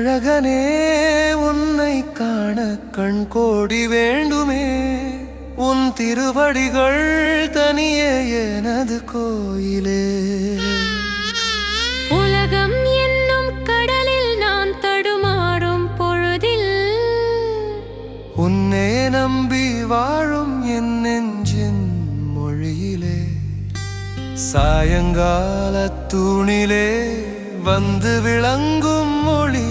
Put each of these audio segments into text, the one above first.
அழகனே உன்னை காண கண் கோடி வேண்டுமே. உன் திருவடிகள் தனியே எனது கோயிலே. உலகம் என்னும் கடலில் நான் தடுமாறும் பொழுதில். உன்னே நம்பி வாழும் என் நெஞ்சின் மொழியிலே. சாயங்கால தூணிலே வந்து விளங்கும் மொழியே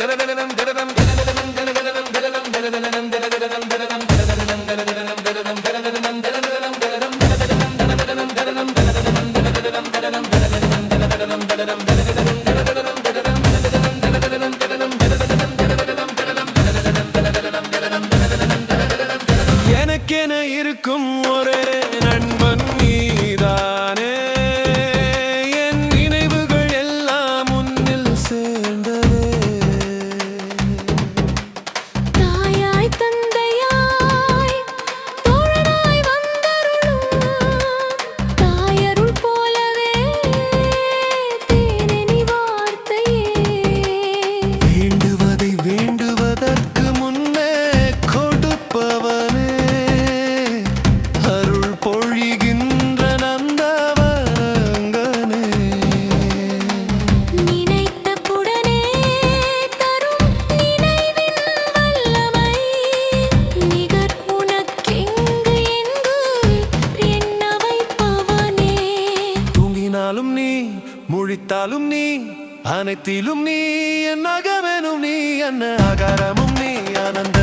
எனக்கென அகரமும் நீ ஆனந்த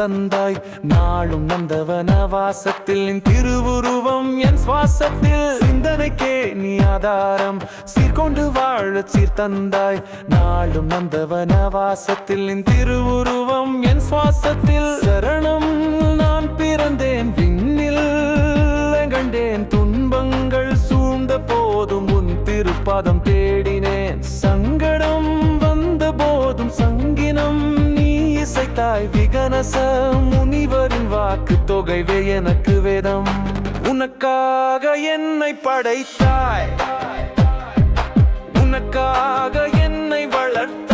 தந்தாய். நாளும் நந்தவன வாசத்தில் நின் திருவுருவம் என் சுவாசத்தில். சிந்தனைக்கே நீ ஆதாரம். சீர்கொண்டு வாழ சீர் தந்தாய் நாளும் நந்தவன வாசத்தில் நின் திருவுருவம் என் சுவாசத்தில். சரணம் கேட்டாய் விகனச முனிவரின் வாக்கு தொகைவே எனக்கு வேதம். உனக்காக என்னை படைத்தாய். உனக்காக என்னை வளர்த்த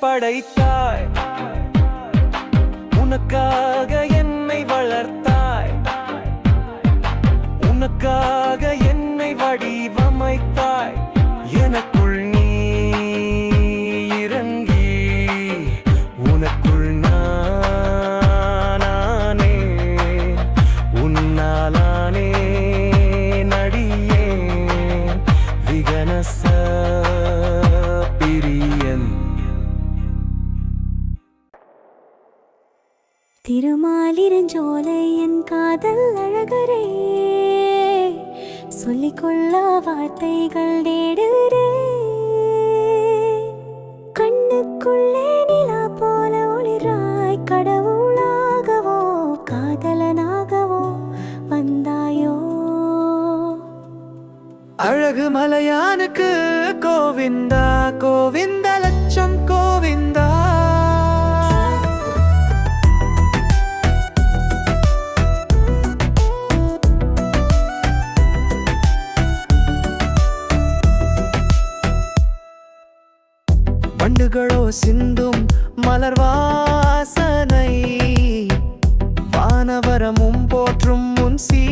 படைத்தாய். உனக்காக என்னை வளர்த்தாய். உனக்காக என்னை வடிவமைத்தாய். அழகு மலையானுக்கு கோவிந்தா கோவிந்த லட்சம் கோவிந்தா. வண்டுகளோ சிந்தும் மலர் வாசனை வானவரமும் போற்றும் முன் சீ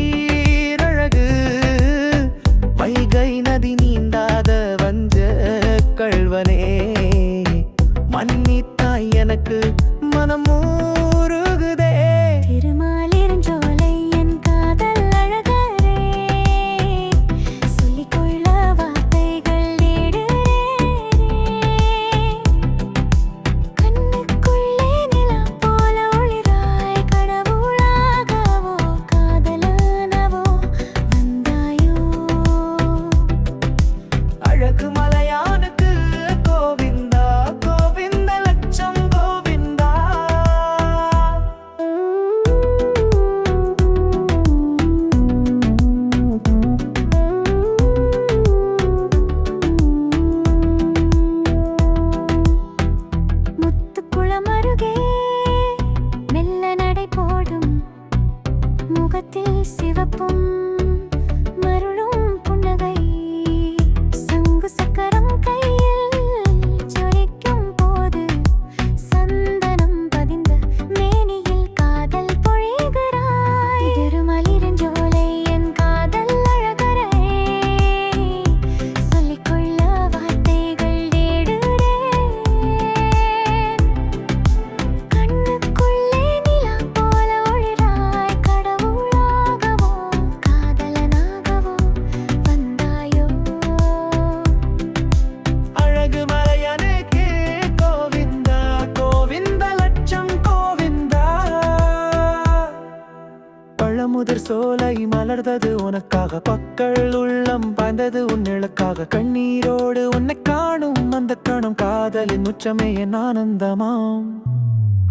சோலை மலர்ந்தது உனக்காக. பக்கள் உள்ளம் பாய்ந்தது உன்னிழக்காக கண்ணீரோடு உன்னை காணும் அந்த கணம். காதலின் உச்சமே என் ஆனந்தமாம்.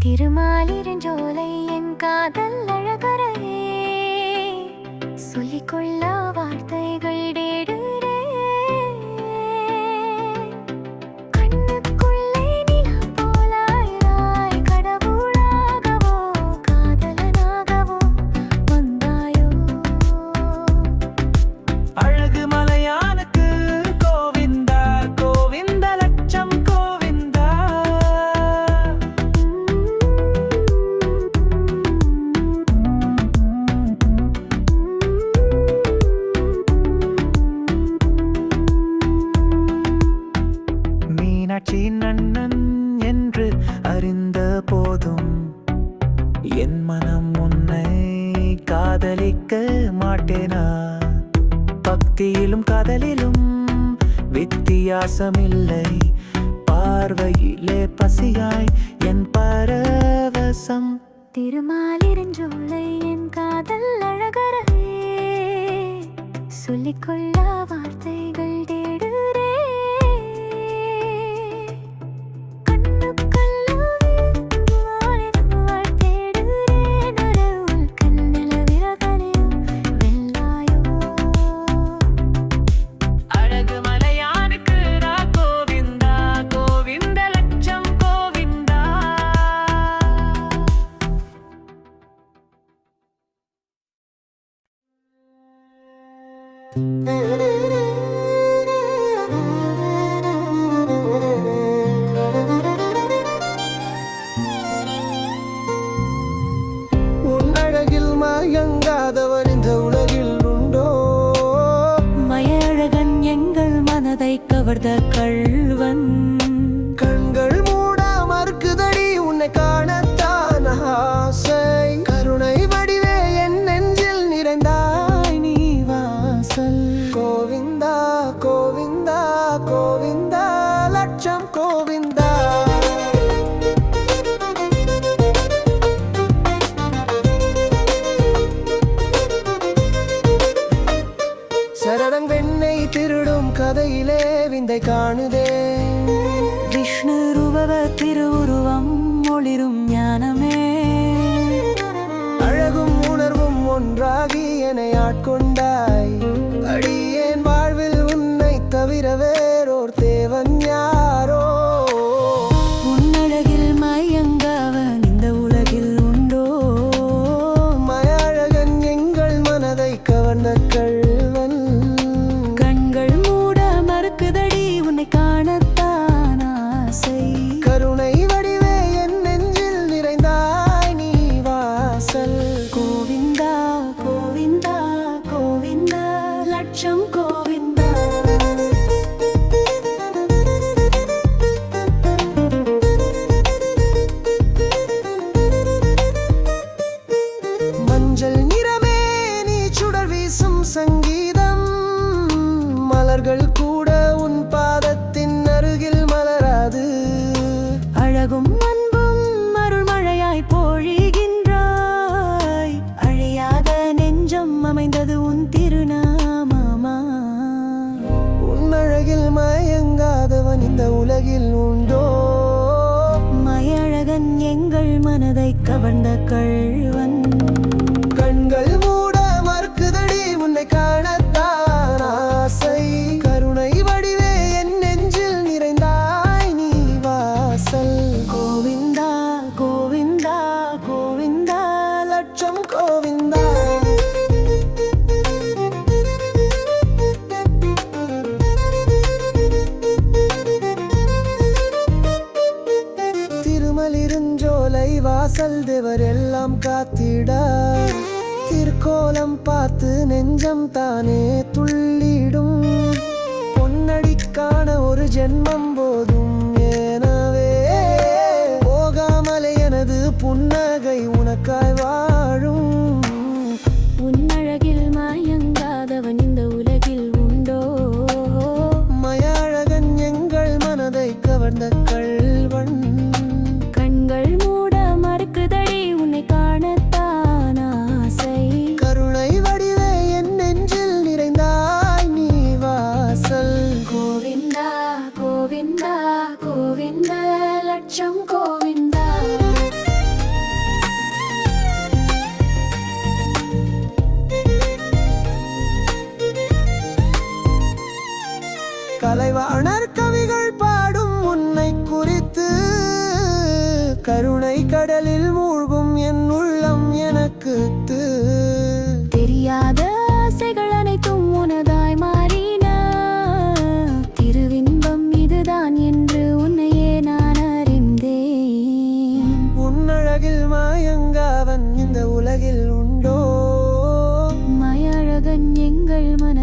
திருமாலிருஞ்சோலை என் காதல் அழகரையே. சொல்லிக்கொள்ள வார்த்தைகள் டேடு பார்வையிலே பசியாய் என் பரவசம். திருமாலிருஞ்சோலை என் காதல் அழகரகே சொல்லிக்கொள்ள வார்த்தைகள் കാണുക இல்லாதவன் இந்த உலகில் உண்டோ? மையழகன் எங்கள் மனதை கவர்ந்த கள்வன் அவர் எல்லாம் காத்திட திருக்கோலம் பார்த்து நெஞ்சம் தானே துள்ளிடும். பொன்னடிக்கான ஒரு ஜென்மம் போதும். jungle.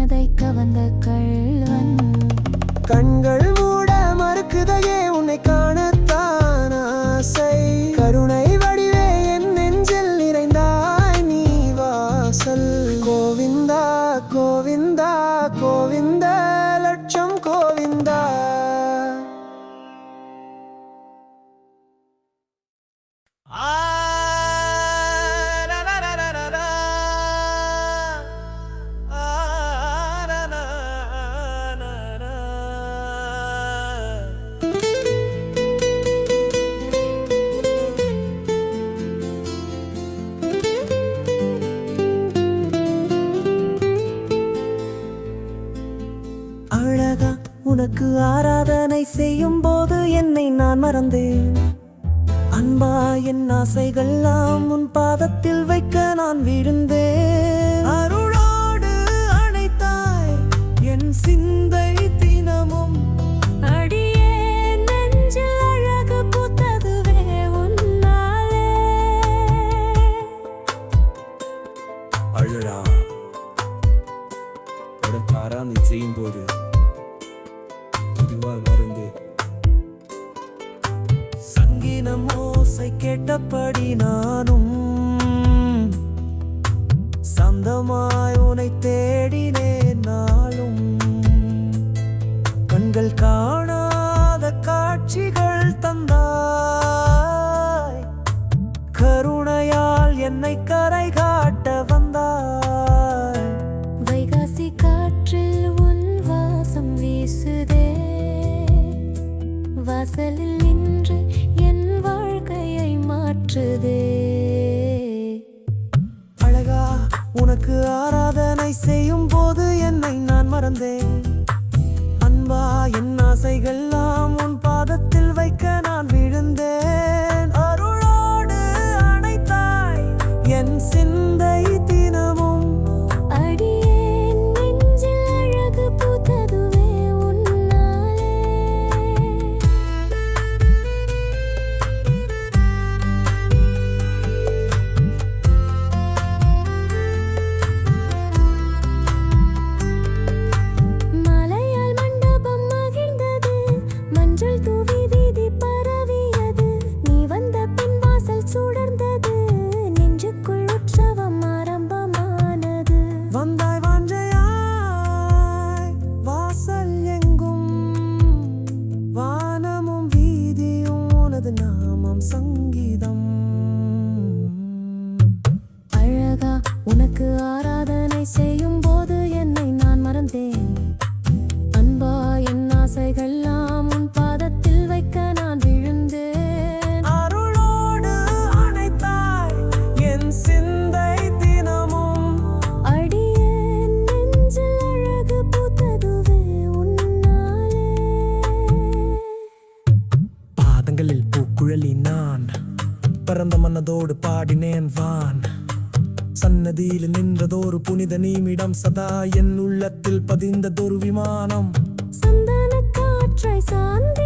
மனதை கவர்ந்த கள்வன் கண்கள் உனக்கு ஆராதனை செய்யும் போது என்னை நான் மறந்தேன். அன்பா என் ஆசைகள் எல்லாம் உன் பாதத்தில் வைக்க நான் விழுந்தேன் மருந்து. சங்கீனம் ஓசை கேட்டபடி நானும் சொந்தமாய் உனை தேடினே நாளும். கண்கள் காணாத காட்சிகள் தந்தாய். கருணையால் என்னை கரைகள் ஆசைகள் மகளில் பூக்குழலி நான் பரந்த மனதோடு பாடினேன் வான் சன்னதியில் நின்றதோரு புனித நீமிடம் சதா என் உள்ளத்தில் பதிந்ததொரு விமானம் சந்தான காற்றை சாந்தி